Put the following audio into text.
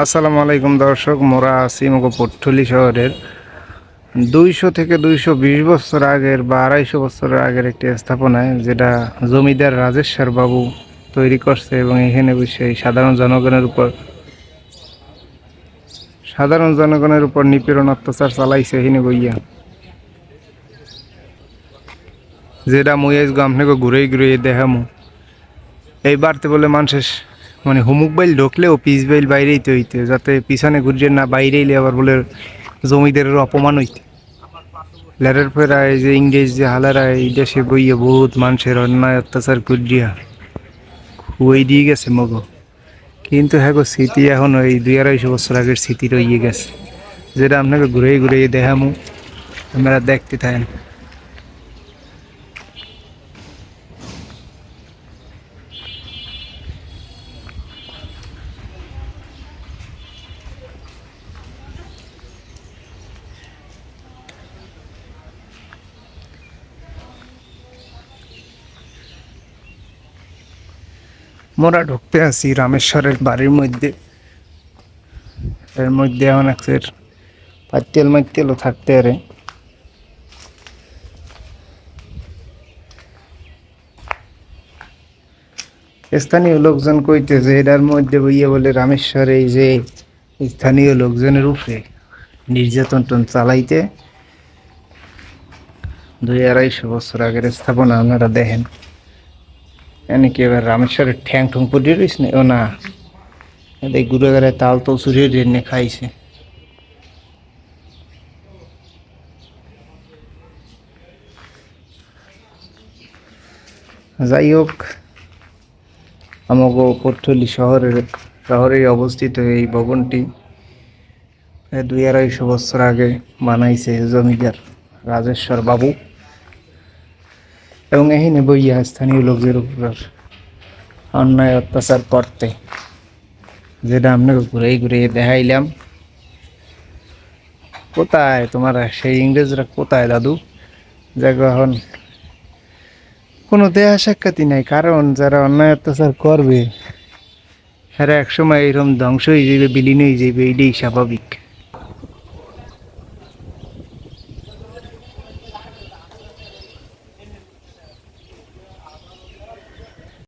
আসসালামু আলাইকুম দর্শক, মোরা আছি মগো পট্টলি শহরের। দুইশো থেকে দুইশো বিশ বছর আগের বা আড়াইশো বছরের আগের একটি স্থাপনায় যেটা জমিদার রাজেশ্বর বাবু তৈরি করছে এবং এখানে বসে সাধারণ জনগণের উপর সাধারণ জনগণের উপর নিপীড়ন অত্যাচার চালাইছে এখানে বইয়া। যেটা মুই আজকে আপনাকে ঘুরে ঘুরে দেখামু। এই বাড়তে বলে মানুষের মানে হুমুক বাইল ঢুকলেও পিস বাইল বাইরেই তো হইতে, যাতে পিছনে ঘুরিয়ে না বাইরেই আবার বলে জমিদারের অপমান হইতে। লেরের ফেরা এই যে ইংরেজ যে হালারা এই দেশে বইয়ে বহুত মানুষের অন্যায়, অত্যাচার করিয়া খুবই দিয়ে গেছে মগ। কিন্তু হ্যাঁ গো, স্মৃতি এখন ওই দুই আড়াইশো বছর আগের স্মৃতি রইয়ে গেছে। যেটা আপনাকে ঘুরে ঘুরে দেখামু, আপনারা দেখতে থাকেন। মোরা ঢুকতে আছি রামেশ্বরের বাড়ির মধ্যে। এর মধ্যে এখন একসের পাত্তেল মাত্তেলও থাকতে আরে স্থানীয় লোকজন কইতে যে এটার মধ্যে বইয়ে বলে রামেশ্বর এই যে স্থানীয় লোকজনের উপরে নির্যাতন টন চালাইতে, দুই আড়াইশো বছর আগের স্থাপনা আপনারা দেখেন। এনে কি এবার রামেশ্বরের ঠ্যাং ঠুং পড়ে রইস না? ও না। এদের ঘুরে ঘুরে তাল তো চুরি রেনে খাইছে। যাই হোক, আমাগো পট্টলি শহরের শহরে অবস্থিত এই ভবনটি দুই আড়াইশো বছর আগে বানাইছে জমিদার রাজেশ্বর বাবু। এবং এখানে বইয়া স্থানীয় লোকদের উপর অন্যায় অত্যাচার করতে। যেটা আপনাকে ঘুরে ঘুরে দেখাইলাম। কোথায় তোমার সেই ইংরেজরা কোথায় দাদু? দেখো এখন। কোনো দেহা সাক্ষাৎই নাই, কারণ যারা অন্যায় অত্যাচার করবে হ্যাঁ একসময় এরকম ধ্বংস হয়ে যাবে বিলীন হয়ে যাবে এইটাই স্বাভাবিক।